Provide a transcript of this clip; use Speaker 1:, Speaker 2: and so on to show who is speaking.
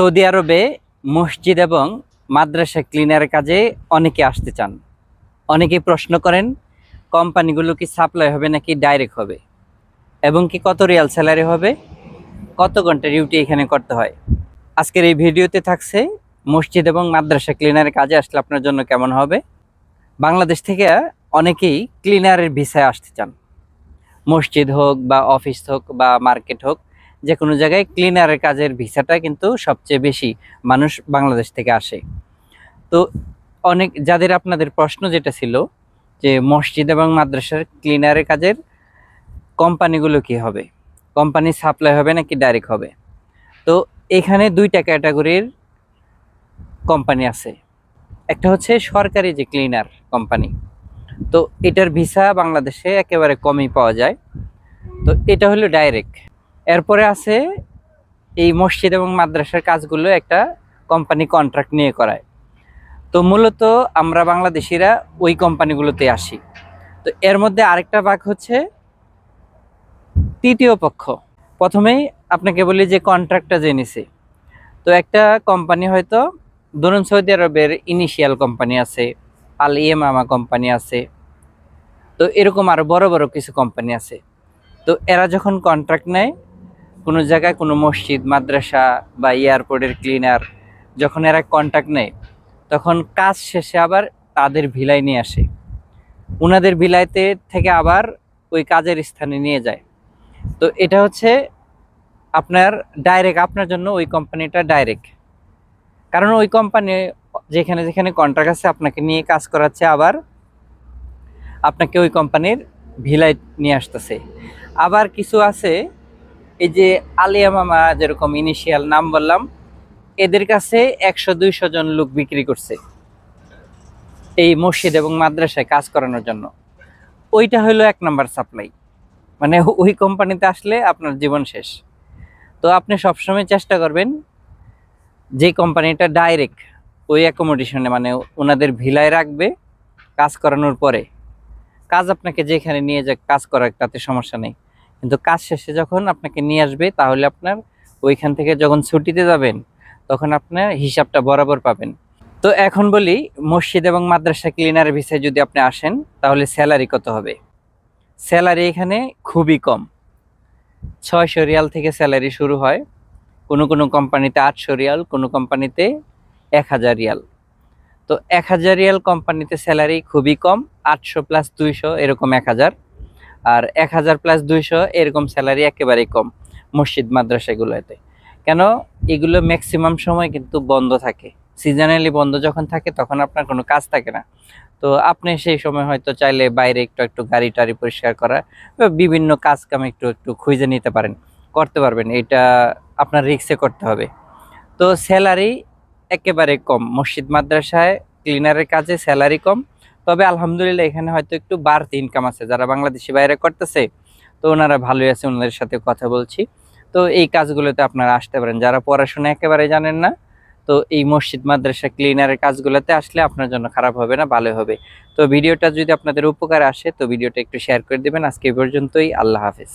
Speaker 1: Saudi আরবে মসজিদ এবং মাদ্রাসা ক্লিনারের কাজে অনেকে আসতে চান। অনেকে প্রশ্ন করেন, কোম্পানিগুলো কি সাপ্লাই হবে নাকি ডাইরেক্ট হবে? এবং কি কত রিয়াল স্যালারি হবে? কত ঘণ্টা ডিউটি এখানে করতে হয়? আজকের এই ভিডিওতে থাকছে, মসজিদ এবং মাদ্রাসা ক্লিনারের কাজে আসলে আপনার জন্য কেমন হবে? বাংলাদেশ থেকে অনেকেই ক্লিনারের ভিসায় আসতে চান। মসজিদ হোক বা অফিস হোক বা মার্কেট হোক যে কোনো জায়গায় ক্লিনারের কাজের ভিসাটা কিন্তু সবচেয়ে বেশি মানুষ বাংলাদেশ থেকে আসে। তো অনেক, যাদের আপনাদের প্রশ্ন যেটা ছিল যে মসজিদ এবং মাদ্রাসার ক্লিনারের কাজের কোম্পানিগুলো কি হবে? কোম্পানি সাপ্লাই হবে নাকি ডাইরেক্ট হবে? তো এখানে দুইটা ক্যাটাগরির কোম্পানি আছে। একটা হচ্ছে সরকারি যে ক্লিনার কোম্পানি তো এটার ভিসা বাংলাদেশে একেবারে কমই পাওয়া যায়। তো এটা হলো ডাইরেক্ট এরপরে আছে এই মসজিদ এবং মাদ্রাসার কাজগুলো একটা কোম্পানি কন্ট্রাক্ট নিয়ে করায়। তো মূলত আমরা বাংলাদেশিরা ওই কোম্পানিগুলোতে আসি। তো এর মধ্যে আরেকটা ভাগ হচ্ছে তৃতীয় পক্ষ। প্রথমেই আপনাকে বলি যে কন্ট্রাক্টটা জেনেছি তো একটা কোম্পানি হয়তো ধরুন সৌদি আরবের ইনিশিয়াল কোম্পানি আছে, আল ইয়েমামা কোম্পানি আছে, তো এরকম আরও বড় বড় কিছু কোম্পানি আছে। তো এরা যখন কন্ট্রাক্ট নেয় কোনো জায়গায় কোনো মসজিদ, মাদ্রাসা বা এয়ারপোর্টের ক্লিনার যখন এরা কন্ট্রাক্ট নেয়, তখন কাজ শেষে আবার তাদের ভিলায় নিয়ে আসে। ওনাদের ভিলাইতে থেকে আবার ওই কাজের স্থানে নিয়ে যায়। তো এটা হচ্ছে আপনার ডাইরেক্ট আপনার জন্য ওই কোম্পানিটা ডাইরেক্ট কারণ ওই কোম্পানি যেখানে যেখানে কন্ট্রাক্ট আছে, আপনাকে নিয়ে কাজ করাচ্ছে আবার আপনাকে ওই কোম্পানির ভিলায় নিয়ে আসতেছে। আবার কিছু আছে এই যে আলিয়া মামা যেরকম ইনিশিয়াল নাম বললাম, এদের কাছে একশো দুইশো জন লোক বিক্রি করছে এই মসজিদ এবং মাদ্রাসায় কাজ করানোর জন্য। ওইটা হলো এক নাম্বার সাপ্লাই মানে ওই কোম্পানিতে আসলে আপনার জীবন শেষ। তো আপনি সবসময় চেষ্টা করবেন যে কোম্পানিটা ডাইরেক্ট ওই অ্যাকোমোডেশনে মানে ওনাদের ভিলায় রাখবে, কাজ করানোর পরে। কাজ আপনাকে যেখানে নিয়ে যাক, কাজ করার তাতে সমস্যা নেই। কিন্তু কাজ শেষে যখন আপনাকে নিয়ে আসবে, তাহলে আপনার ওইখান থেকে যখন ছুটিতে যাবেন, তখন আপনার হিসাবটা বরাবর পাবেন। তো এখন বলি, মসজিদ এবং মাদ্রাসা ক্লিনারের ভিসায় যদি আপনি আসেন, তাহলে স্যালারি কত হবে? স্যালারি এখানে খুবই কম। ছয়শো রিয়াল থেকে স্যালারি শুরু হয়। কোনো কোনো কোম্পানিতে আটশো রিয়াল, কোনো কোম্পানিতে এক হাজার রিয়াল। তো এক হাজার রিয়াল কোম্পানিতে স্যালারি খুবই কম, আটশো প্লাস দুইশো, এরকম এক হাজার। আর এক হাজার প্লাস দুইশো এরকম স্যালারি একেবারেই কম মসজিদ মাদ্রাসাগুলোতে কেন? এগুলো ম্যাক্সিমাম সময় কিন্তু বন্ধ থাকে। সিজনালি বন্ধ যখন থাকে, তখন আপনার কোনো কাজ থাকে না। তো আপনি সেই সময় হয়তো চাইলে বাইরে একটু একটু গাড়ি টাড়ি পরিষ্কার করা বিভিন্ন কাজ কাম একটু একটু খুঁজে নিতে পারেন, করতে পারবেন। এটা আপনার রিক্সে করতে হবে। তো স্যালারি একেবারে কম। মসজিদ, মাদ্রাসায় ক্লিনারের কাজে স্যালারি কম। তবে আলহামদুলিল্লাহ এখানে হয়তো একটু বাড়তি ইনকাম আছে। যারা বাংলাদেশি বাইরে করতেছে, তো ওনারা ভালোই আছে, ওনাদের সাথে কথা বলছি। তো এই কাজগুলোতে আপনারা আসতে পারেন। যারা পড়াশোনা একেবারে জানেন না, তো এই মসজিদ, মাদ্রাসা ক্লিনারের কাজগুলোতে আসলে আপনার জন্য খারাপ হবে না ভালো হবে। তো ভিডিওটা যদি আপনাদের উপকার আসে, তো ভিডিওটা একটু শেয়ার করে দেবেন। আজকে পর্যন্তই। আল্লাহ হাফেজ।